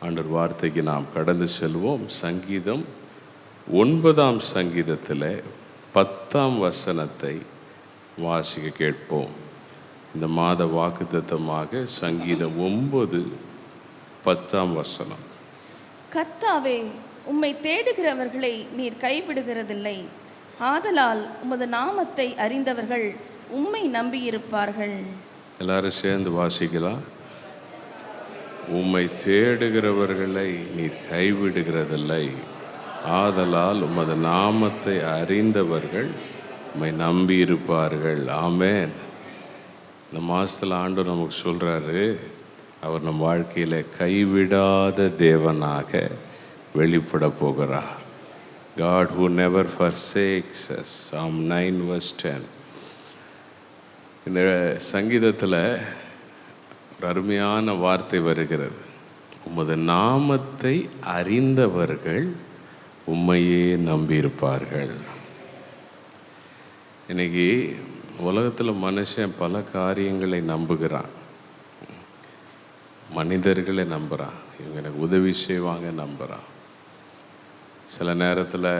ஆண்டவர் வார்த்தைக்கு நாம் கடந்து செல்வோம். சங்கீதம் ஒன்பதாம் சங்கீதத்தில் பத்தாம் வசனத்தை வாசிக்க கேட்போம். இந்த மாத வாக்குத்தத்தமாக சங்கீதம் ஒன்பது பத்தாம் வசனம். கர்த்தாவே உம்மை தேடுகிறவர்களை நீர் கைவிடுகிறதில்லை. ஆதலால் உமது நாமத்தை அறிந்தவர்கள் உம்மை நம்பியிருப்பார்கள். எல்லாரும் சேர்ந்து வாசிக்கலாம். உம்மை தேடுகிறவர்களை நீர் கைவிடுகிறதில்லை. ஆதலால் உமது நாமத்தை அறிந்தவர்கள் உம்மை நம்பியிருப்பார்கள். ஆமேன். இந்த மாதத்தில் ஆண்டு நமக்கு சொல்கிறாரு அவர் நம் வாழ்க்கையில் கைவிடாத தேவனாக வெளிப்பட போகிறார். God who never forsakes us. Psalm nine verse ten இந்த சங்கீதத்தில் ஒரு அருமையான வார்த்தை வருகிறது. உமது நாமத்தை அறிந்தவர்கள் உண்மையே நம்பியிருப்பார்கள். இன்னைக்கு உலகத்தில் மனுஷன் பல காரியங்களை நம்புகிறான். மனிதர்களை நம்புகிறான் இவங்க எனக்கு உதவி செய்வாங்க நம்புகிறான் சில நேரத்தில்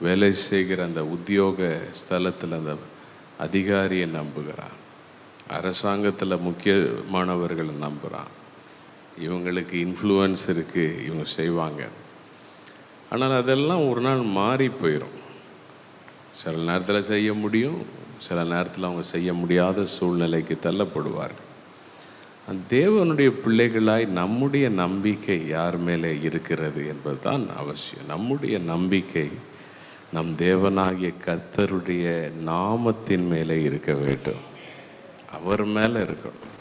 வேலை செய்கிற அந்த உத்தியோக ஸ்தலத்தில் அந்த அதிகாரியை நம்புகிறான். அரசாங்கத்தில் முக்கியமானவர்களை நம்புகிறான் இவங்களுக்கு இன்ஃப்ளூயன்ஸ் இருக்குது இவங்க செய்வாங்க. ஆனால் அதெல்லாம் ஒரு நாள் மாறி போயிடும் சில நேரத்தில் செய்ய முடியும் சில நேரத்தில் அவங்க செய்ய முடியாத சூழ்நிலைக்கு தள்ளப்படுவார்கள். அந்த தேவனுடைய பிள்ளைகளாய் நம்முடைய நம்பிக்கை யார் மேலே இருக்கிறது என்பதுதான் அவசியம். நம்முடைய நம்பிக்கை நம் தேவனாகிய கர்த்தருடைய நாமத்தின் மேலே இருக்க வேண்டும். அவர் மேலே இருக்கணும்.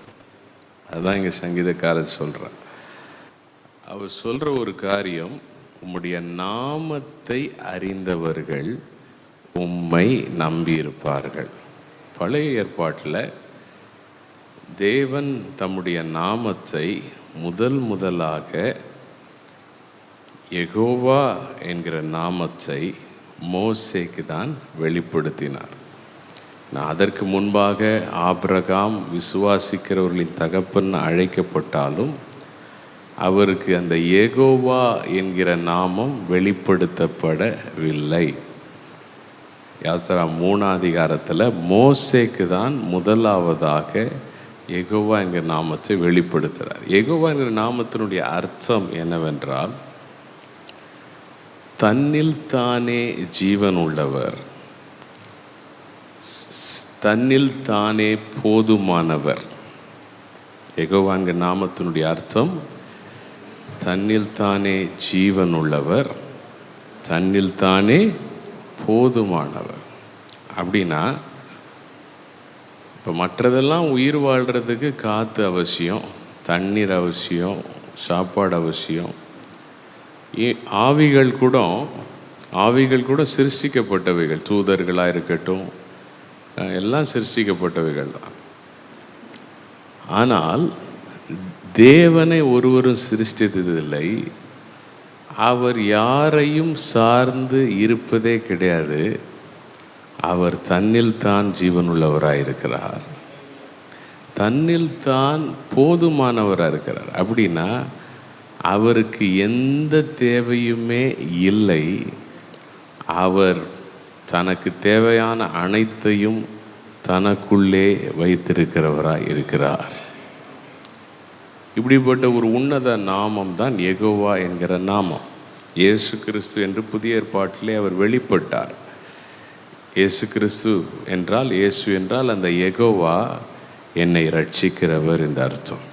அதுதான் இங்கே சங்கீதக்காரர் சொல்கிறார் அவர் சொல்கிற ஒரு காரியம் உம்முடைய நாமத்தை அறிந்தவர்கள் உம்மை நம்பியிருப்பார்கள். பழைய ஏற்பாட்டில் தேவன் தம்முடைய நாமத்தை முதல் முதலாக எகோவா என்கிற நாமத்தை மோசேக்கு தான் வெளிப்படுத்தினார். நான் அதற்கு முன்பாக ஆபிரகாம் விசுவாசிக்கிறவர்களின் தகப்பன் அழைக்கப்பட்டாலும் அவருக்கு அந்த ஏகோவா என்கிற நாமம் வெளிப்படுத்தப்படவில்லை. யாத்திரா மூணாதிகாரத்தில் மோசேக்கு தான் முதலாவதாக எகோவா என்கிற நாமத்தை வெளிப்படுத்துகிறார் எகோவா என்கிற நாமத்தினுடைய அர்த்தம் என்னவென்றால் தன்னில் தானே ஜீவன் உள்ளவர். தன்னில் தானே போதுமானவர். எகோவாங்க நாமத்தினுடைய அர்த்தம் தன்னில் தானே ஜீவன் உள்ளவர் தன்னில் தானே போதுமானவர். அப்படின்னா இப்போ மற்றதெல்லாம் உயிர் வாழ்கிறதுக்கு காற்று அவசியம் தண்ணீர் அவசியம் சாப்பாடு அவசியம். ஏ- ஆவிகள் கூட ஆவிகள் கூட சிருஷ்டிக்கப்பட்டவைகள் தூதர்களாக இருக்கட்டும் எல்லாம் சிருஷ்டிக்கப்பட்டவைகள் தான். ஆனால் தேவனை ஒருவரும் சிருஷ்டித்ததில்லை. அவர் யாரையும் சார்ந்து இருப்பதே கிடையாது. அவர் தன்னில் தான் ஜீவனுள்ளவராக இருக்கிறார். தன்னில் தான் போதுமானவராக இருக்கிறார். அப்படின்னா அவருக்கு எந்த தேவையுமே இல்லை. அவர் தனக்கு தேவையான அனைத்தையும் தனக்குள்ளே வைத்திருக்கிறவராக இருக்கிறார். இப்படிப்பட்ட ஒரு உன்னத நாமம் தான் எகோவா என்கிற நாமம். இயேசு கிறிஸ்து என்று புதிய ஏற்பாட்டிலே அவர் வெளிப்பட்டார். இயேசு கிறிஸ்து என்றால் இயேசு என்றால் அந்த எகோவா என்னை ரட்சிக்கிறவர் என்று அர்த்தம்.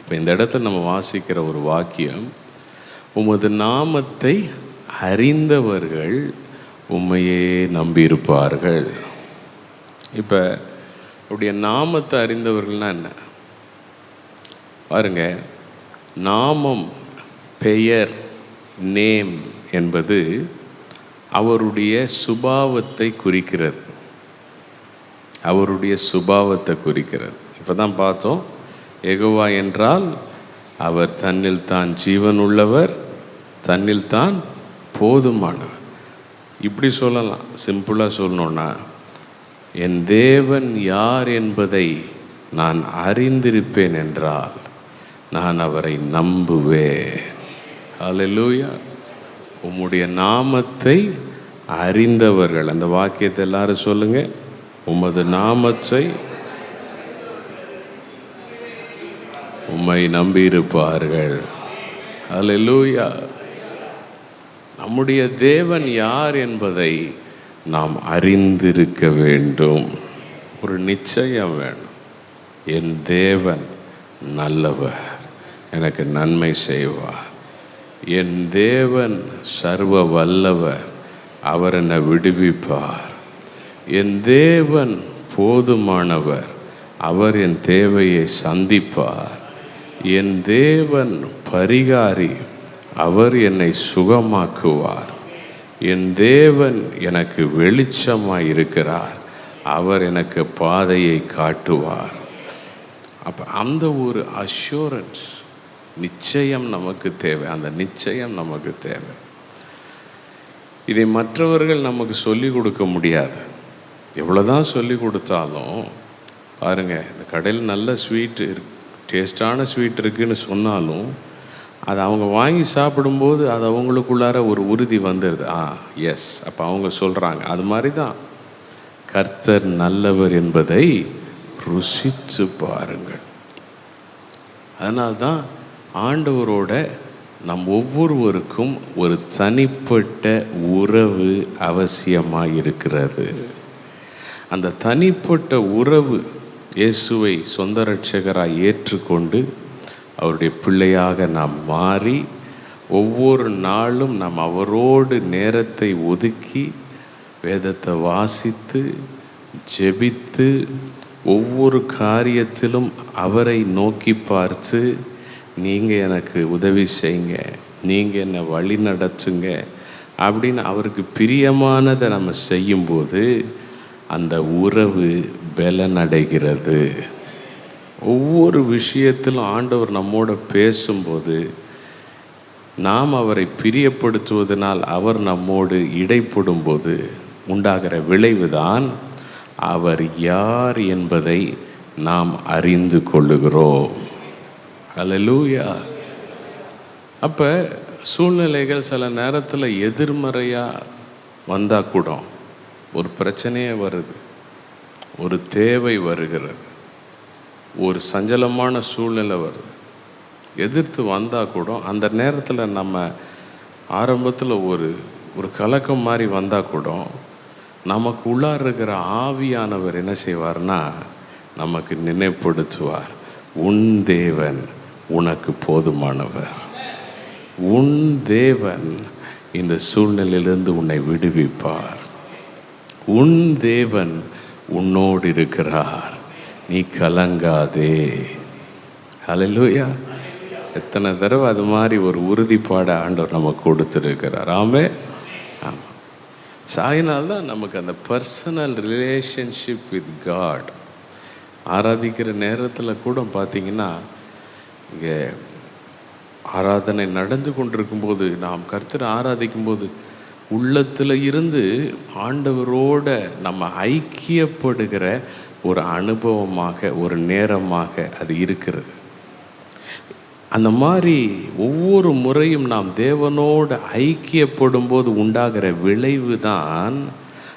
இப்போ இந்த இடத்துல நம்ம வாசிக்கிற ஒரு வாக்கியம் உமது நாமத்தை அறிந்தவர்கள் உண்மையே நம்பியிருப்பார்கள். இப்போ அவருடைய நாமத்தை அறிந்தவர்கள்னால் என்ன? பாருங்க நாமம் பெயர் நேம் என்பது அவருடைய சுபாவத்தை குறிக்கிறது. அவருடைய சுபாவத்தை குறிக்கிறது. இப்போ தான் பார்த்தோம் எகுவா என்றால் அவர் தன்னில் தான் ஜீவன் உள்ளவர் தன்னில் தான் போதுமானவர். இப்படி சொல்லலாம். சிம்பிளாக சொல்லணுன்னா என் தேவன் யார் என்பதை நான் அறிந்திருப்பேன் என்றால் நான் அவரை நம்புவேன். ஹalleluya உம்முடைய நாமத்தை அறிந்தவர்கள். அந்த வாக்கியத்தை எல்லாரும் சொல்லுங்கள் உமது நாமத்தை உம்மை நம்பியிருப்பார்கள். ஹalleluya நம்முடைய தேவன் யார் என்பதை நாம் அறிந்திருக்க வேண்டும். ஒரு நிச்சயம் வேணும். என் தேவன் நல்லவர் எனக்கு நன்மை செய்வார். என் தேவன் சர்வ வல்லவர் அவர் என்னை விடுவிப்பார். என் தேவன் போதுமானவர் அவர் என் தேவையை சந்திப்பார். என் தேவன் பரிகாரி அவர் என்னை சுகமாக்குவார். என் தேவன் எனக்கு வெளிச்சமாக இருக்கிறார் அவர் எனக்கு பாதையை காட்டுவார். அப்போ அந்த ஒரு அஷூரன்ஸ் நிச்சயம் நமக்கு தேவை. அந்த நிச்சயம் நமக்கு தேவை. இதை மற்றவர்கள் நமக்கு சொல்லிக் கொடுக்க முடியாது. எவ்வளோதான் சொல்லி கொடுத்தாலும் பாருங்கள் இந்த கடையில் நல்ல ஸ்வீட் டேஸ்டான ஸ்வீட் இருக்குன்னு சொன்னாலும் அதை அவங்க வாங்கி சாப்பிடும்போது அது அவங்களுக்குள்ளார ஒரு உறுதி வந்துடுது ஆ எஸ் அப்போ அவங்க சொல்கிறாங்க அது மாதிரி தான் கர்த்தர் நல்லவர் என்பதை ருசித்து பாருங்கள். அதனால்தான் ஆண்டவரோட நம் ஒவ்வொருவருக்கும் ஒரு தனிப்பட்ட உறவு அவசியமாக இருக்கிறது அந்த தனிப்பட்ட உறவு இயேசுவை சொந்த ரட்சகராக ஏற்றுக்கொண்டு அவருடைய பிள்ளையாக நாம் மாறி ஒவ்வொரு நாளும் நாம் அவரோடு நேரத்தை ஒதுக்கி வேதத்தை வாசித்து ஜெபித்து ஒவ்வொரு காரியத்திலும் அவரை நோக்கி பார்த்து நீங்கள் எனக்கு உதவி செய்யுங்க. நீங்கள் என்னை வழி நடத்துங்க. அப்படின்னு அவருக்கு பிரியமானதை நம்ம செய்யும்போது அந்த உறவு பலனடைகிறது. ஒவ்வொரு விஷயத்திலும் ஆண்டவர் நம்மோட பேசும்போது நாம் அவரை பிரியப்படுத்துவதனால் அவர் நம்மோடு இடைப்படும்போது உண்டாகிற விளைவுதான் அவர் யார் என்பதை நாம் அறிந்து கொள்ளுகிறோம். அலலூயா அப்போ சூழ்நிலைகள் சில நேரத்தில் எதிர்மறையாக வந்தால் கூட ஒரு பிரச்சனையே வருது ஒரு தேவை வருகிறது. ஒரு சஞ்சலமான சூழ்நிலை வருது. எதிர்த்து வந்தால் கூட அந்த நேரத்தில் நம்ம ஆரம்பத்தில் ஒரு ஒரு கலக்கம் மாதிரி வந்தால் கூட நமக்கு உள்ளார் இருக்கிற ஆவியானவர் என்ன செய்வார்னா நமக்கு நினைப்படுத்துவார். உன் தேவன் உனக்கு போதுமானவர். உன் தேவன் இந்த சூழ்நிலையிலிருந்து உன்னை விடுவிப்பார். உன் தேவன் உன்னோடு இருக்கிறார். நீ கலங்காதே. ஹலலூயா எத்தனை தடவை அது மாதிரி ஒரு உறுதிப்பாடை ஆண்டவர் நமக்கு கொடுத்துருக்கிறார். ஆமே. ஆமாம் சாயினால் தான் நமக்கு அந்த பர்சனல் ரிலேஷன்ஷிப் வித் காட் ஆராதிக்கிற நேரத்தில் கூட பார்த்தீங்கன்னா இங்கே ஆராதனை நடந்து கொண்டிருக்கும்போது நாம் கர்த்தரை ஆராதிக்கும்போது உள்ளத்தில் இருந்து ஆண்டவரோட நம்ம ஐக்கியப்படுகிற ஒரு அனுபவமாக ஒரு நேரமாக அது இருக்கிறது. அந்த மாதிரி ஒவ்வொரு முறையும் நாம் தேவனோடு ஐக்கியப்படும் போது உண்டாகிற விளைவு தான்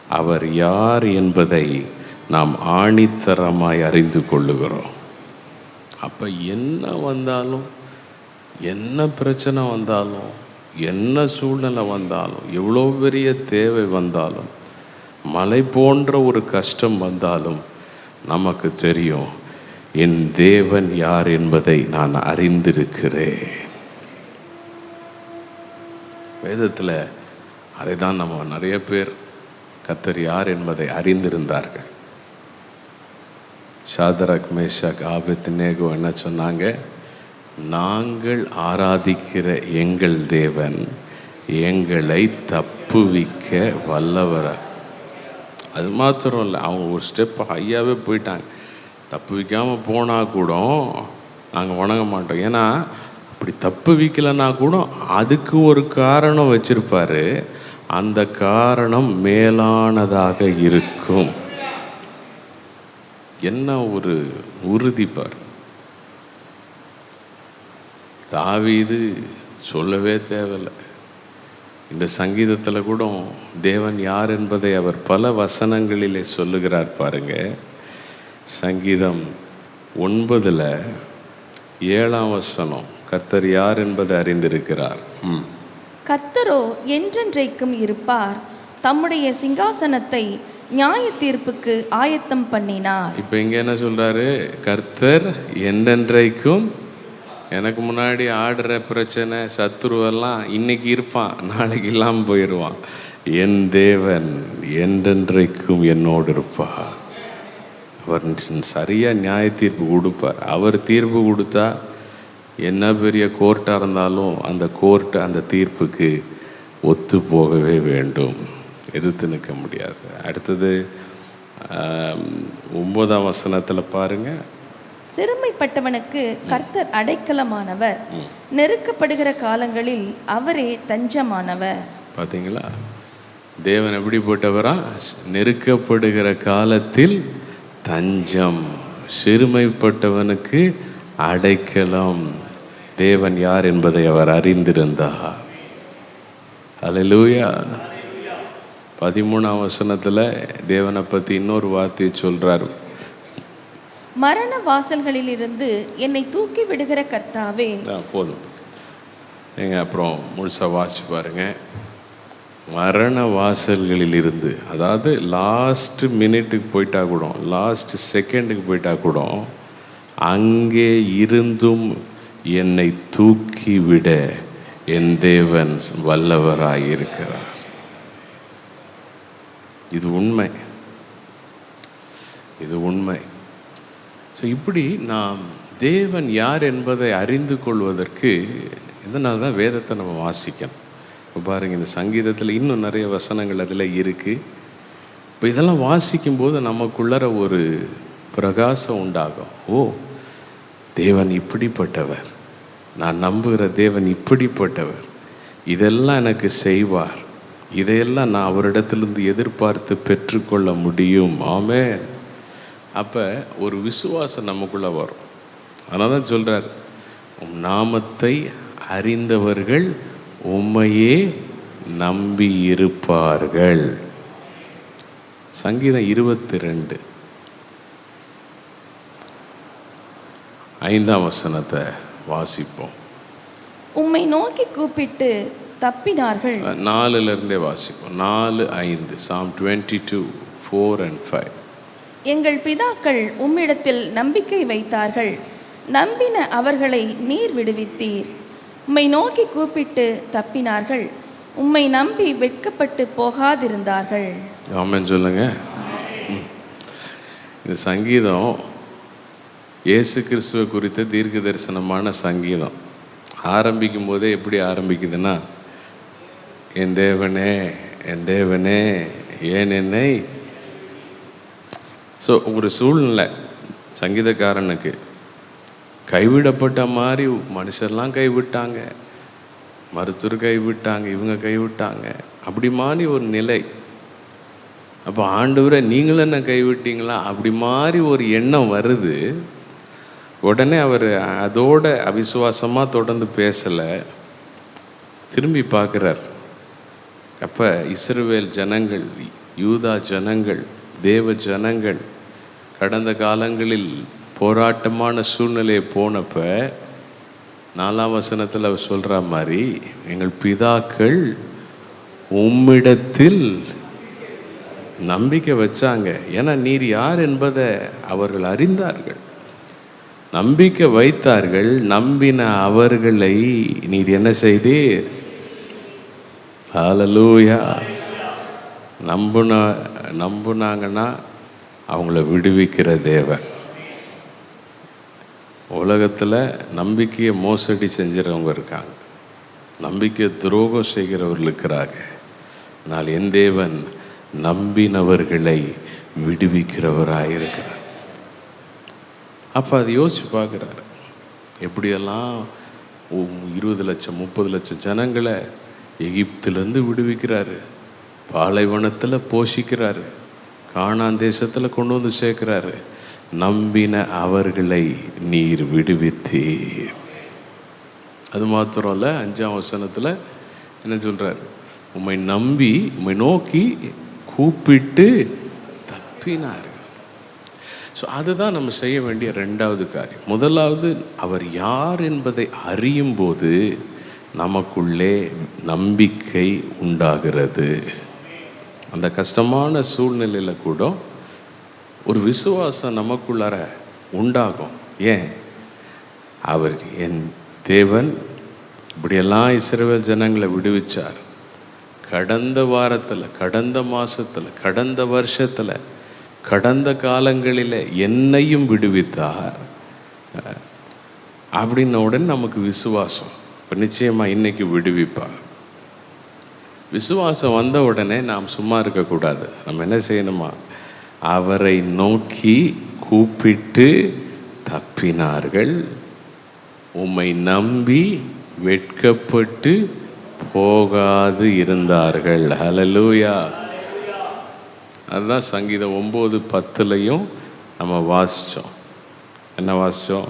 அவர் யார் என்பதை நாம் ஆணித்தரமாய் அறிந்து கொள்ளுகிறோம். அப்போ என்ன வந்தாலும் என்ன பிரச்சனை வந்தாலும் என்ன சூழ்நிலை வந்தாலும் எவ்வளோ பெரிய தேவை வந்தாலும் மலை போன்ற ஒரு கஷ்டம் வந்தாலும் நமக்கு தெரியும் என் தேவன் யார் என்பதை நான் அறிந்திருக்கிறேன். வேதத்தில் அதை தான் நம்ம நிறைய பேர் கத்தர் யார் என்பதை அறிந்திருந்தார்கள். ஷாதரக் மேஷக் ஆபத் நேகோ என்ன சொன்னாங்க? நாங்கள் ஆராதிக்கிற எங்கள் தேவன் எங்களை தப்புவிக்க வல்லவர் அது மாத்திரம் இல்லை. அவங்க ஒரு ஸ்டெப் ஹையாகவே போயிட்டாங்க. தப்பு வைக்காமல் போனால் கூட நாங்கள் வணங்க மாட்டோம். ஏன்னா அப்படி தப்பு வைக்கலைன்னா கூட அதுக்கு ஒரு காரணம் வச்சுருப்பார். அந்த காரணம் மேலானதாக இருக்கும். என்ன ஒரு உறுதிப்பார் தாவி தாவீது சொல்லவே தேவையில்லை. இந்த சங்கீதத்தில் கூட தேவன் யார் என்பதை அவர் பல வசனங்களிலே சொல்லுகிறார் பாருங்க. சங்கீதம் ஒன்பதில் ஏழாம் வசனம் கர்த்தர் யார் என்பதை அறிந்திருக்கிறார். கர்த்தரோ என்றென்றைக்கும் இருப்பார். தம்முடைய சிங்காசனத்தை நியாய தீர்ப்புக்கு ஆயத்தம் பண்ணினார். இப்போ இங்கே என்ன சொல்கிறாரு கர்த்தர் என்றென்றைக்கும் எனக்கு முன்னாடி ஆடுற பிரச்சனை சத்ருவெல்லாம் இன்னைக்கு இருப்பான் நாளைக்கு இல்லாமல் போயிடுவான் என் தேவன் என்றென்றைக்கும் என்னோடு இருப்பார். அவர் சரியாக நியாய தீர்ப்பு கொடுப்பார். அவர் தீர்ப்பு கொடுத்தா என்ன பெரிய கோர்ட்டாக இருந்தாலும் அந்த கோர்ட் அந்த தீர்ப்புக்கு ஒத்து போகவே வேண்டும். எதிர்த்து நிற்க முடியாது. அடுத்தது ஒம்பதாம் வசனத்தில் பாருங்கள் சிறுமைப்பட்டவனுக்கு கர்த்தர் அடைக்கலமானவர். நெருக்கப்படுகிற காலங்களில் அவரே தஞ்சமானவர். பார்த்தீங்களா தேவன் எப்படிப்பட்டவரா நெருக்கப்படுகிற காலத்தில் தஞ்சம். சிறுமைப்பட்டவனுக்கு அடைக்கலம். தேவன் யார் என்பதை அவர் அறிந்திருந்தார். அல்லேலூயா பதிமூணாம் வசனத்தில் தேவனை பற்றி இன்னொரு வார்த்தையை சொல்கிறார் மரண வாசல்களிலிருந்து என்னை தூக்கி விடுகிற கர்த்தாவே. போதும். நீங்கள் அப்புறம் முழுசாக வாட்சி பாருங்கள் மரண வாசல்களில் இருந்து அதாவது லாஸ்ட் மினிட்டுக்கு போயிட்டா கூட லாஸ்ட் செகண்டுக்கு போயிட்டா கூட அங்கே இருந்தும் என்னை தூக்கி விட என் தேவன் வல்லவராக இருக்கிறார். இது உண்மை. இது உண்மை. ஸோ இப்படி நாம் தேவன் யார் என்பதை அறிந்து கொள்வதற்கு இதனால் தான் வேதத்தை நம்ம வாசிக்கணும். இப்போ பாருங்கள் இந்த சங்கீதத்தில் இன்னும் நிறைய வசனங்கள் அதில் இருக்குது இப்போ இதெல்லாம் வாசிக்கும்போது நமக்குள்ளற ஒரு பிரகாசம் உண்டாகும். ஓ தேவன் இப்படிப்பட்டவர். நான் நம்புகிற தேவன் இப்படிப்பட்டவர். இதெல்லாம் எனக்கு செய்வார். இதையெல்லாம் நான் அவரிடத்திலிருந்து எதிர்பார்த்து பெற்றுக்கொள்ள முடியும். ஆமே அப்போ ஒரு விசுவாசம் நமக்குள்ளே வரும். அதனால தான் சொல்கிறார் உம் நாமத்தை அறிந்தவர்கள் உம்மையே நம்பி இருப்பார்கள் சங்கீதம் இருபத்தி ரெண்டு ஐந்தாம் வசனத்தை வாசிப்போம். உம்மை நோக்கி கூப்பிட்டு தப்பினார்கள். நாலுலேருந்தே வாசிப்போம். நாலு ஐந்து Psalm twenty two four and five எங்கள் பிதாக்கள் உம்மிடத்தில் நம்பிக்கை வைத்தார்கள். நம்பின அவர்களை நீர் விடுவித்தீர். உம்மை நோக்கி கூப்பிட்டு தப்பினார்கள். உம்மை நம்பி வெட்கப்பட்டு போகாதிருந்தார்கள். ஆமென் சொல்லுங்க. இந்த சங்கீதம். இயேசு கிறிஸ்துவ குறித்த தீர்க்க தரிசனமான சங்கீதம். ஆரம்பிக்கும் போதே எப்படி ஆரம்பிக்குதுன்னா என் தேவனே என் தேவனே ஏன் என்னை ஸோ ஒரு சூழ்நிலை சங்கீதக்காரனுக்கு கைவிடப்பட்ட மாதிரி மனுஷர்லாம் கைவிட்டாங்க. மருத்துவர் கைவிட்டாங்க இவங்க கைவிட்டாங்க. அப்படி மாதிரி ஒரு நிலை. அப்போ ஆண்டவரை நீங்களும் என்ன கைவிட்டீங்களா? அப்படி மாதிரி ஒரு எண்ணம் வருது. உடனே அவர் அதோட அவிசுவாசமாக தொடர்ந்து பேசலை. திரும்பி பார்க்குறார். அப்போ இஸ்ரவேல் ஜனங்கள் யூதா ஜனங்கள் தேவ ஜனங்கள் கடந்த காலங்களில் போராட்டமான சூழ்நிலையை போனப்போ நாலாம் வசனத்தில் அவர் சொல்கிற மாதிரி எங்கள் பிதாக்கள் உம்மிடத்தில் நம்பிக்கை வச்சாங்க. ஏன்னா நீர் யார் என்பதை அவர்கள் அறிந்தார்கள். நம்பிக்கை வைத்தார்கள் நம்பின அவர்களை நீர் என்ன செய்தீர்? ஹalleluya. நம்புன நம்புனாங்கன்னா அவங்கள விடுவிக்கிற தேவன். உலகத்தில் நம்பிக்கையை மோசடி செஞ்சுறவங்க இருக்காங்க. நம்பிக்கை துரோகம் செய்கிறவர்கள் இருக்கிறாங்க. ஆனால் என் தேவன் நம்பினவர்களை விடுவிக்கிறவராக இருக்கிறார். அப்போ அதை யோசிச்சு பார்க்குறாரு. எப்படியெல்லாம் உம் இருபது லட்சம் முப்பது லட்சம் ஜனங்களை எகிப்திலேருந்து விடுவிக்கிறாரு. பாலைவனத்தில் போஷிக்கிறாரு. காணான் தேசத்தில் கொண்டு வந்து சேர்க்குறாரு. நம்பின அவர்களை நீர் விடுவித்தே அது மாத்திரம் இல்லை அஞ்சாம் வசனத்தில் என்ன சொல்கிறார் உம்மை நம்பி உம்மை நோக்கி கூப்பிட்டு தப்பினார். ஸோ அதுதான் நம்ம செய்ய வேண்டிய ரெண்டாவது காரியம். முதலாவது அவர் யார் என்பதை அறியும் போது நமக்குள்ளே நம்பிக்கை உண்டாகிறது. அந்த கஷ்டமான சூழ்நிலையில் கூட ஒரு விசுவாசம் நமக்குள்ளார உண்டாகும். ஏன்? அவர் என் தேவன் இப்படியெல்லாம் இஸ்ரேல் ஜனங்களை விடுவிச்சார். கடந்த வாரத்தில் கடந்த மாதத்தில் கடந்த வருஷத்தில் கடந்த காலங்களில் என்னையும் விடுவித்தார். அப்படின்ன உடனே நமக்கு விசுவாசம். இப்போ நிச்சயமாக இன்றைக்கி விடுவிப்பார். விசுவாசம் வந்த உடனே நாம் சும்மா இருக்கக்கூடாது. நம்ம என்ன செய்யணுமா? அவரை நோக்கி கூப்பிட்டு தப்பினார்கள். உம்மை நம்பி வெட்கப்பட்டு போகாது இருந்தார்கள். ஹலலூயா அதுதான் சங்கீதம் ஒம்பது பத்துலையும் நம்ம வாசித்தோம் என்ன வாசித்தோம்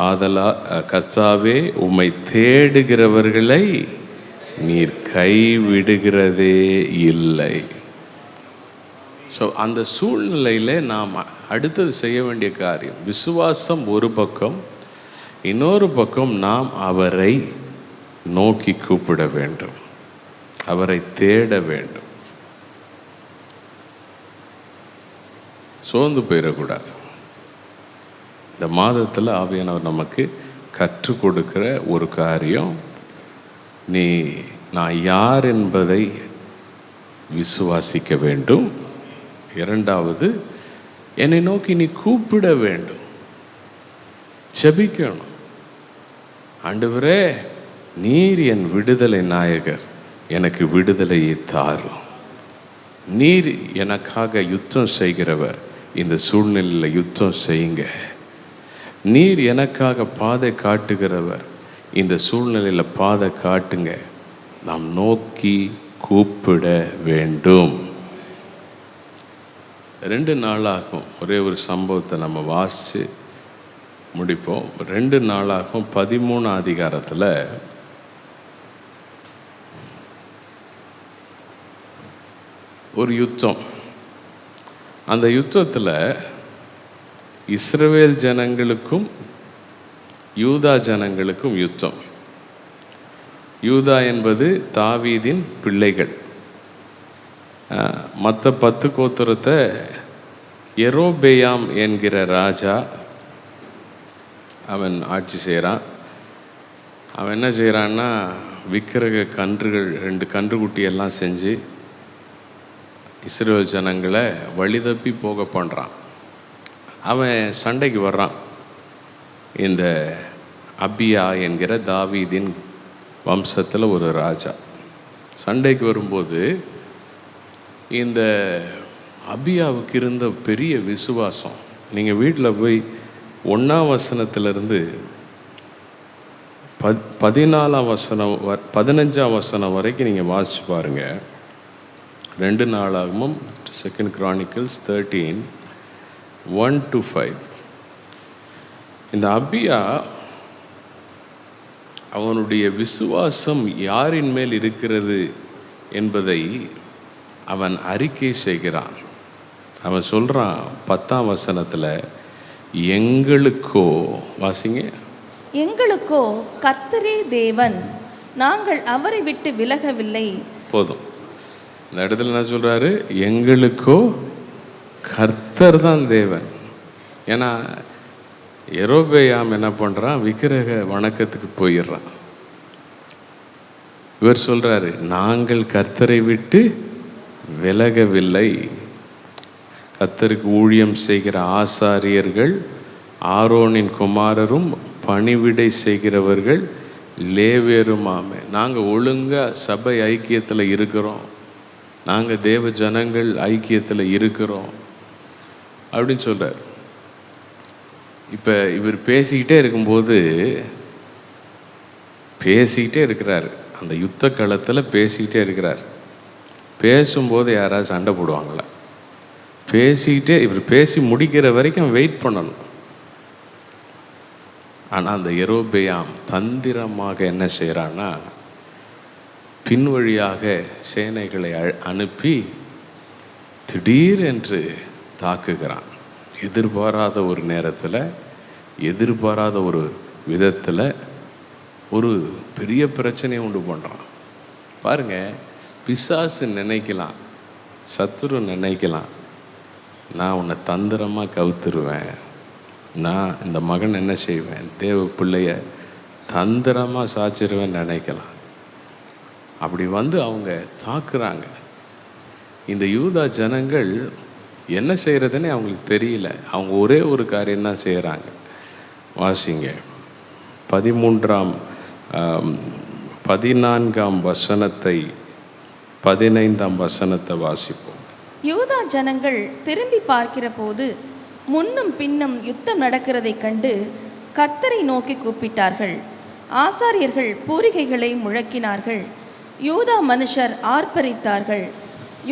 ஆதலா அஹ், கர்த்தாவே உம்மை தேடுகிறவர்களை நீர் கைவிடுகிறதே இல்லை. ஸோ அந்த சூழ்நிலையில் நாம் அடுத்தது செய்ய வேண்டிய காரியம் விசுவாசம் ஒரு பக்கம் இன்னொரு பக்கம் நாம் அவரை நோக்கி கூப்பிட வேண்டும். அவரை தேட வேண்டும். சோர்ந்து போயிடக்கூடாது. இந்த மாதத்தில் ஆவியானவர் நமக்கு கற்றுக் கொடுக்கிற ஒரு காரியம் நீ நான் யார் என்பதை விசுவாசிக்க வேண்டும். இரண்டாவது என்னை நோக்கி நீ கூப்பிட வேண்டும். செபிக்கணும் ஆண்டவரே நீர் என் விடுதலை நாயகர் எனக்கு விடுதலையை தாரும். நீர் எனக்காக யுத்தம் செய்கிறவர் இந்த சூழ்நிலையில் யுத்தம் செய்யுங்க. நீர் எனக்காக பாதை காட்டுகிறவர் இந்த சூழ்நிலையில் பாதை காட்டுங்க. நாம் நோக்கி கூப்பிட வேண்டும். ரெண்டு நாளாகும். ஒரே ஒரு சம்பவத்தை நம்ம வாசித்து முடிப்போம். ரெண்டு நாளாகும். பதிமூணு அதிகாரத்தில் ஒரு யுத்தம். அந்த யுத்தத்தில் இஸ்ரவேல் ஜனங்களுக்கும் யூதா ஜனங்களுக்கும் யுத்தம். யூதா என்பது தாவீதின் பிள்ளைகள். மற்ற பத்து கோத்திரத்தை எரோபேயாம் என்கிற ராஜா அவன் ஆட்சி செய்கிறான் அவன் என்ன செய்கிறான்னா விக்கிரக கன்றுகள் ரெண்டு கன்றுக்குட்டியெல்லாம் செஞ்சு இஸ்ரேல் ஜனங்களை வழிதப்பி போக பண்ணுறான் அவன் சண்டைக்கு வர்றான். இந்த அபியா என்கிற தாவீதின் வம்சத்தில் ஒரு ராஜா. சண்டைக்கு வரும்போது இந்த அபியாவுக்கு இருந்த பெரிய விசுவாசம் நீங்கள் வீட்டில் போய் ஒன்றாம் வசனத்திலிருந்து பத் பதினாலாம் வசனம் வ பதினஞ்சாம் வசனம் வரைக்கும் நீங்கள் வாசிச்சு பாருங்கள் ரெண்டு நாளாகவும் second Chronicles thirteen one to five இந்த அபியா அவனுடைய விசுவாசம் யாரின் மேல் இருக்கிறது என்பதை அவன் அறிக்கை செய்கிறான். அவன் சொல்கிறான் பத்தாம் வசனத்தில் எங்களுக்கோ வாசிங்க. எங்களுக்கோ கர்த்தரே தேவன் நாங்கள் அவரை விட்டு விலகவில்லை. போதும். இந்த இடத்துல என்ன சொல்கிறாரு எங்களுக்கோ கர்த்தர் தான் தேவன். ஏன்னா எரோபேயாம் என்ன பண்ணுறான் விக்கிரக வணக்கத்துக்கு போயிடுறான். இவர் சொல்கிறாரு நாங்கள் கர்த்தரை விட்டு விலகவில்லை. கர்த்தருக்கு ஊழியம் செய்கிற ஆசாரியர்கள் ஆரோனின் குமாரரும் பணிவிடை செய்கிறவர்கள் லேவேருமாமே நாங்கள் ஒழுங்காக சபை ஐக்கியத்தில் இருக்கிறோம். நாங்கள் தேவ ஜனங்கள் ஐக்கியத்தில் இருக்கிறோம். அப்படின்னு சொல்கிறார் இப்போ இவர் பேசிக்கிட்டே இருக்கும்போது பேசிக்கிட்டே இருக்கிறார். அந்த யுத்த களத்தில் பேசிக்கிட்டே இருக்கிறார். பேசும்போது யாராவது சண்டை போடுவாங்களா? பேசிக்கிட்டே இவர் பேசி முடிக்கிற வரைக்கும் வெயிட் பண்ணணும். ஆனால் அந்த எரோபியாம் தந்திரமாக என்ன செய்கிறான்னா பின்வழியாக சேனைகளை அ- அனுப்பி திடீரென்று தாக்குகிறான். எதிர்பாராத ஒரு நேரத்தில் எதிர்பாராத ஒரு விதத்தில் ஒரு பெரிய பிரச்சனையை உண்டு பண்ணுறான் பாருங்க பிசாசு நினைக்கலாம் சத்துரு நினைக்கலாம் நான் உன்னை தந்திரமாக கவுத்துருவேன். நான் இந்த மகன் என்ன செய்வேன்? தேவ பிள்ளைய தந்திரமாக சாச்சிருவேன் நினைக்கலாம். அப்படி வந்து அவங்க தாக்குறாங்க. இந்த யூதா ஜனங்கள் என்ன செய்கிறதுனே அவங்களுக்கு தெரியல. அவங்க ஒரே ஒரு காரியம்தான் செய்கிறாங்க வாசிங்க. பதிமூன்றாம் பதினான்காம் வசனத்தை பதினைந்தாம் வசனத்தை வாசிப்போம். யூதா ஜனங்கள் திரும்பி பார்க்கிற போது முன்னும் பின்னும் யுத்தம் நடக்கிறதைக் கண்டு கத்தரை நோக்கி கூப்பிட்டார்கள். ஆசாரியர்கள் பூரிகைகளை முழக்கினார்கள். யூதா மனுஷர் ஆர்ப்பரித்தார்கள்.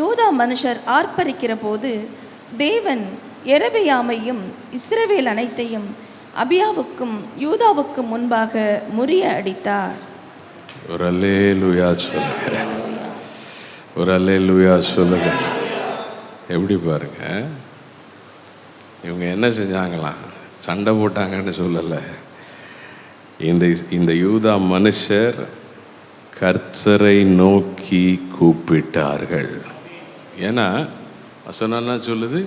யூதா மனுஷர் ஆர்ப்பரிக்கிற போது தேவன் எரவையாமையும் இஸ்ரவேல் அனைத்தையும் அபியாவுக்கும் யூதாவுக்கும் முன்பாக முறிய அடித்தார். ஒரு அல்லேலுயா சொல்லுங்க. ஒரு அல்லேலுயா சொல்லுங்க. எப்படி பாருங்க? இவங்க என்ன செஞ்சாங்களாம்? சண்டை போட்டாங்கன்னு சொல்லலை. இந்த இந்த யூதா மனுஷர் கர்த்தரை நோக்கி கூப்பிட்டார்கள். ஏன்னா வசனம்னா சொல்லுது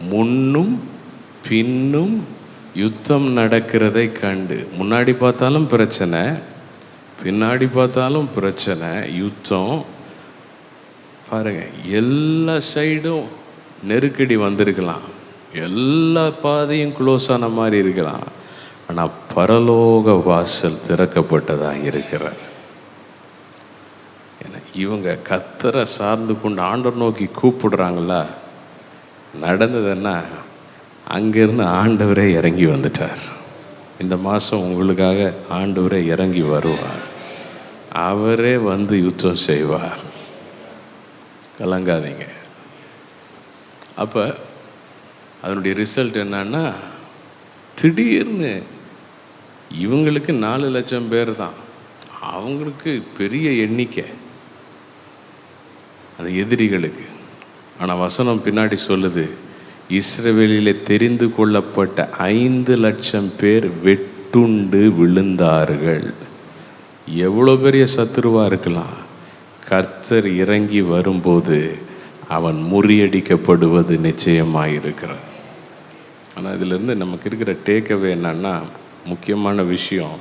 முன்னும் பின்னும் யுத்தம் நடக்கிறதை கண்டு முன்னாடி பார்த்தாலும் பிரச்சனை பின்னாடி பார்த்தாலும் பிரச்சனை யுத்தம். பாருங்க எல்லா சைடும் நெருக்கடி வந்திருக்கலாம். எல்லா பாதையும் க்ளோஸ் ஆன மாதிரி இருக்கலாம். ஆனால் பரலோக வாசல் திறக்கப்பட்டதாக இருக்கிறார். ஏன்னா இவங்க கத்தரை சார்ந்து கொண்டு ஆண்டர் நோக்கி கூப்பிடுறாங்களா? நடந்தது என்ன? அங்கேருந்து ஆண்டவரே இறங்கி வந்துட்டார். இந்த மாதம் உங்களுக்காக ஆண்டவரே இறங்கி வருவார். அவரே வந்து யுத்தம் செய்வார். கலங்காதீங்க. அப்போ அதனுடைய ரிசல்ட் என்னன்னா திடீர்னு இவங்களுக்கு நாலு லட்சம் பேர் தான். அவங்களுக்கு பெரிய எண்ணிக்கை. அந்த எதிரிகளுக்கு. ஆனால் வசனம் பின்னாடி சொல்லுது இஸ்ரவேலிலே தெரிந்து கொள்ளப்பட்ட ஐந்து லட்சம் பேர் வெட்டுண்டு விழுந்தார்கள். எவ்வளோ பெரிய சத்துருவாக இருக்கலாம். கர்த்தர் இறங்கி வரும்போது அவன் முறியடிக்கப்படுவது நிச்சயமாக இருக்கிறான் ஆனால் இதிலிருந்து நமக்கு இருக்கிற டேக்கவே என்னன்னா முக்கியமான விஷயம்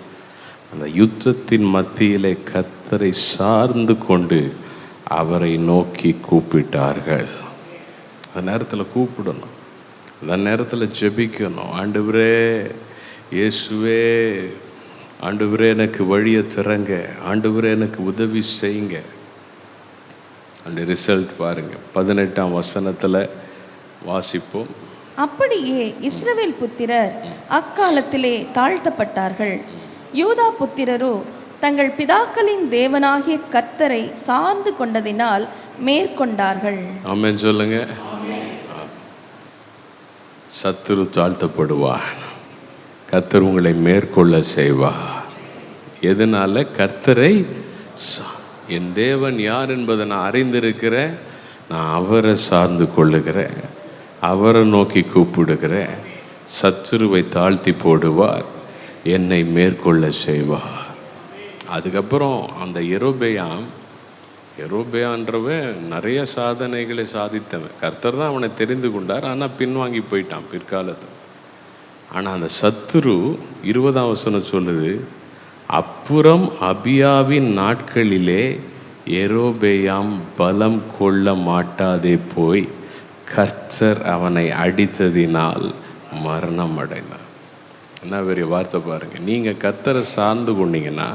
அந்த யுத்தத்தின் மத்தியிலே கத்தரை சார்ந்து கொண்டு அவரை நோக்கி கூப்பிட்டார்கள். அந்த நேரத்தில் கூப்பிடணும். அந்த நேரத்தில் ஜெபிக்கணும். ஆண்டவரே இயேசுவே ஆண்டவரே எனக்கு வழியை திறங்க. ஆண்டவரே எனக்கு உதவி செய்யுங்க. அந்த ரிசல்ட் பாருங்க. பதினெட்டாம் வசனத்தில் வாசிப்போம். அப்படியே இஸ்ரவேல் புத்திரர் அக்காலத்திலே தாழ்த்தப்பட்டார்கள். யூதா புத்திரரோ தங்கள் பிதாக்களின் தேவனாகிய கர்த்தரை சார்ந்து கொண்டதினால் மேற்கொண்டார்கள். ஆமென் சொல்லுங்க. சத்துரு தாழ்த்தப்படுவான் கர்த்தர் உங்களை மேற்கொள்ள செய்வார். எதனால்? கர்த்தரை சா- என் தேவன் யார் என்பதை நான் அறிந்திருக்கிறேன். நான் அவரை சார்ந்து கொள்ளுகிறேன். அவரை நோக்கி கூப்பிடுகிறேன். சத்துருவை தாழ்த்தி போடுவார். என்னை மேற்கொள்ள செய்வார். அதுக்கப்புறம் அந்த எரோபெயாம் எரோபியான்றவன் நிறைய சாதனைகளை சாதித்தவன். கர்த்தர் தான் அவனை தெரிந்து கொண்டார் ஆனால் பின்வாங்கி போயிட்டான் பிற்காலத்தில். ஆனால் அந்த சத்துரு இருபதாம் வசனம் சொல்லுது அப்புறம் அபியாவின் நாட்களிலே எரோபேயாம் பலம் கொள்ள மாட்டாதே போய் கர்த்தர் அவனை அடித்ததினால் மரணம் அடைந்தான் என்ன பெரிய வார்த்தை பாருங்கள் நீங்கள் கர்த்தரை சார்ந்து கொண்டீங்கன்னா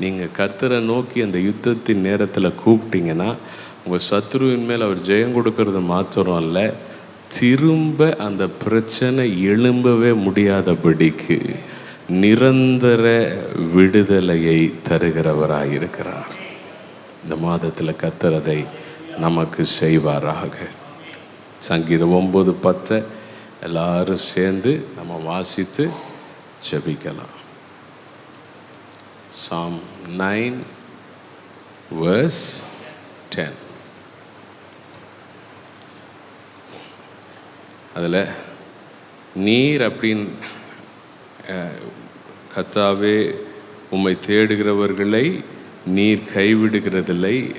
நீங்கள் கர்த்தரை நோக்கி அந்த யுத்தத்தின் நேரத்தில் கூப்பிட்டீங்கன்னா உங்கள் சத்ருவின் மேல் அவர் ஜெயம் கொடுக்கறது மாத்திரம் அல்ல திரும்ப அந்த பிரச்சனை எழும்பவே முடியாதபடிக்கு நிரந்தர விடுதலையை தருகிறவராக இருக்கிறார் இந்த மாதத்தில் கத்துறதை நமக்கு செய்வாராக. சங்கீதம் ஒம்பது பத்தை எல்லாரும் சேர்ந்து நம்ம வாசித்து ஜெபிக்கலாம். சாம் நைன் verse டென் அதில் நீர் அப்படின்னு கத்தாவே உம்மை தேடுகிறவர்களை நீர் கைவிடுகிறதில்லை.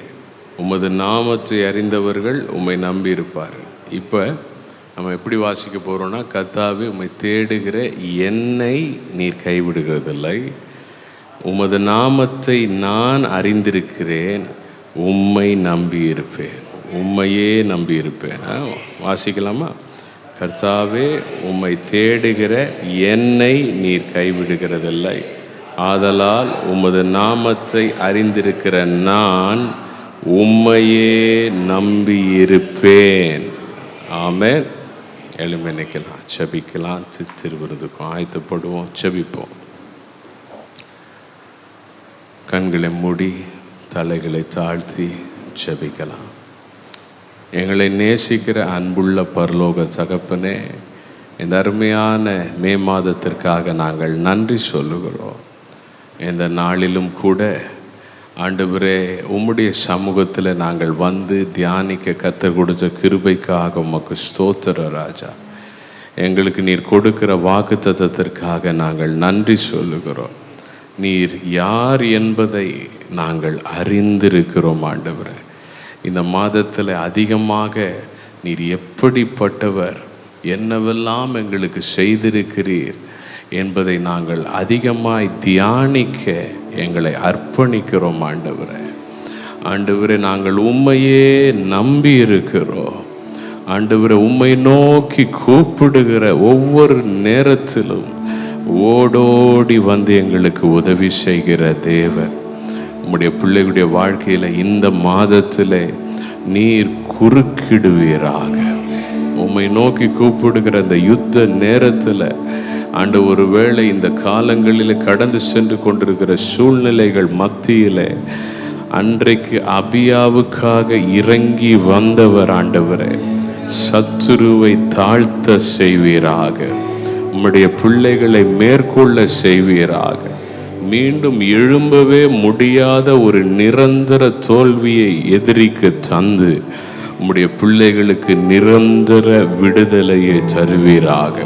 உமது நாமத்தை அறிந்தவர்கள் உம்மை நம்பியிருப்பார்கள் இப்போ நம்ம எப்படி வாசிக்க போகிறோன்னா கத்தாவே உம்மை தேடுகிற என்னை நீர் கைவிடுகிறதில்லை. உமது நாமத்தை நான் அறிந்திருக்கிறேன் உம்மை நம்பியிருப்பேன். உம்மையே நம்பியிருப்பேன். ஆ, வாசிக்கலாமா? கர்த்தாவே உம்மை தேடுகிற என்னை நீர் கைவிடுகிறதில்லை. ஆதலால் உமது நாமத்தை அறிந்திருக்கிற நான் உம்மையே நம்பியிருப்பேன். ஆமென். எளிமை நினைக்கலாம் செபிக்கலாம் திருவிருதுக்கும் ஆயத்தப்படுவோம் செபிப்போம் கண்களை மூடி தலைகளை தாழ்த்தி ஜபிக்கலாம். எங்களை நேசிக்கிற அன்புள்ள பரலோக சகப்பனே இந்த அருமையான மே மாதத்திற்காக நாங்கள் நன்றி சொல்லுகிறோம். இந்த நாளிலும் கூட ஆண்டவரே உம்முடைய சமூகத்தில் நாங்கள் வந்து தியானிக்க கற்றுக் கொடுத்த கிருபைக்காக உமக்கு ஸ்தோத்திர ராஜா. எங்களுக்கு நீர் கொடுக்கிற வாக்குத்தத்தத்திற்காக நாங்கள் நன்றி சொல்லுகிறோம். நீர் யார் என்பதை நாங்கள் அறிந்திருக்கிறோம் ஆண்டவரே. இந்த மாதத்தில் அதிகமாக நீர் எப்படிப்பட்டவர் என்னவெல்லாம் எங்களுக்கு செய்திருக்கிறீர் என்பதை நாங்கள் அதிகமாய் தியானிக்க எங்களை அர்ப்பணிக்கிறோம் ஆண்டவரே. ஆண்டவரே நாங்கள் உண்மையே நம்பி இருக்கிறோம் ஆண்டவரை உம்மை நோக்கி கூப்பிடுகிற ஒவ்வொரு நேரத்திலும் ஓடோடி வந்து எங்களுக்கு உதவி செய்கிற தேவர் உம்முடைய பிள்ளைகளுடைய வாழ்க்கையில் இந்த மாதத்தில் நீர் குறுக்கிடுவீராக. உம்மை நோக்கி கூப்பிடுகிற அந்த யுத்த நேரத்தில் ஆண்டு ஒருவேளை இந்த காலங்களில் கடந்து சென்று கொண்டிருக்கிற சூழ்நிலைகள் மத்தியில் அன்றைக்கு அபியாவுக்காக இறங்கி வந்தவர் ஆண்டவரே சத்துருவை தாழ்த்த செய்வீராக. உம்முடைய பிள்ளைகளை மேற்கொள்ள செய்வீராக. மீண்டும் எழும்பவே முடியாத ஒரு நிரந்தர தோல்வியை எதிரிக்கு தந்து உம்முடைய பிள்ளைகளுக்கு நிரந்தர விடுதலையை தருவீராக.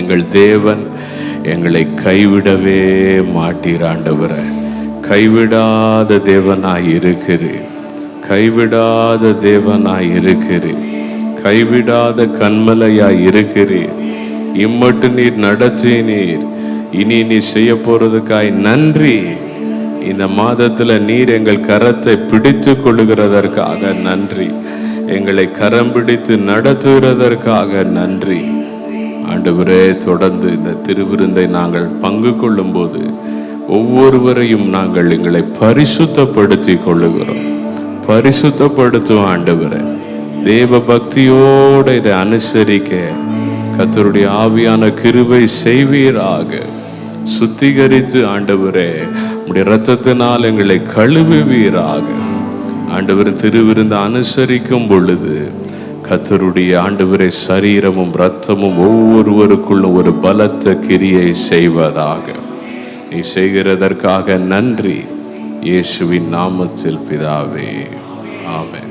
எங்கள் தேவன் எங்களை கைவிடவே மாட்டீராண்டவர கைவிடாத தேவனாய் இருக்கிறேன் கைவிடாத தேவனாய் இருக்கிறேன் கைவிடாத கண்மலையாய் இருக்கிறேன் இம்மட்டு நீர் நடத்தினீர் இனி நீ செய்ய போறதுக்காய் நன்றி. இந்த மாதத்துல நீர் எங்கள் கரத்தை பிடித்து கொள்ளுகிறதற்காக நன்றி. எங்களை கரம் பிடித்து நடத்துகிறதற்காக நன்றி. ஆண்டவரே தொடர்ந்து இந்த திருவிருந்தை நாங்கள் பங்கு கொள்ளும்போது ஒவ்வொருவரையும் நாங்கள் எங்களை பரிசுத்தப்படுத்தி கொள்ளுகிறோம். பரிசுத்தப்படுத்தும் ஆண்டவரே. தேவ பக்தியோடு இதை அனுசரிக்க கத்தருடைய ஆவியான கிருபை செய்வீராக. சுத்திகரித்து ஆண்டவரே உடைய இரத்தத்தினால் எங்களை கழுவுவீராக. ஆண்டவர் திருவிருந்து அனுசரிக்கும் பொழுது கத்தருடைய ஆண்டவரை சரீரமும் இரத்தமும் ஒவ்வொருவருக்குள்ளும் ஒரு பலத்த கிரியை செய்வதாக. நீ செய்கிறதற்காக நன்றி. இயேசுவின் நாமத்தில் பிதாவே. ஆமென்.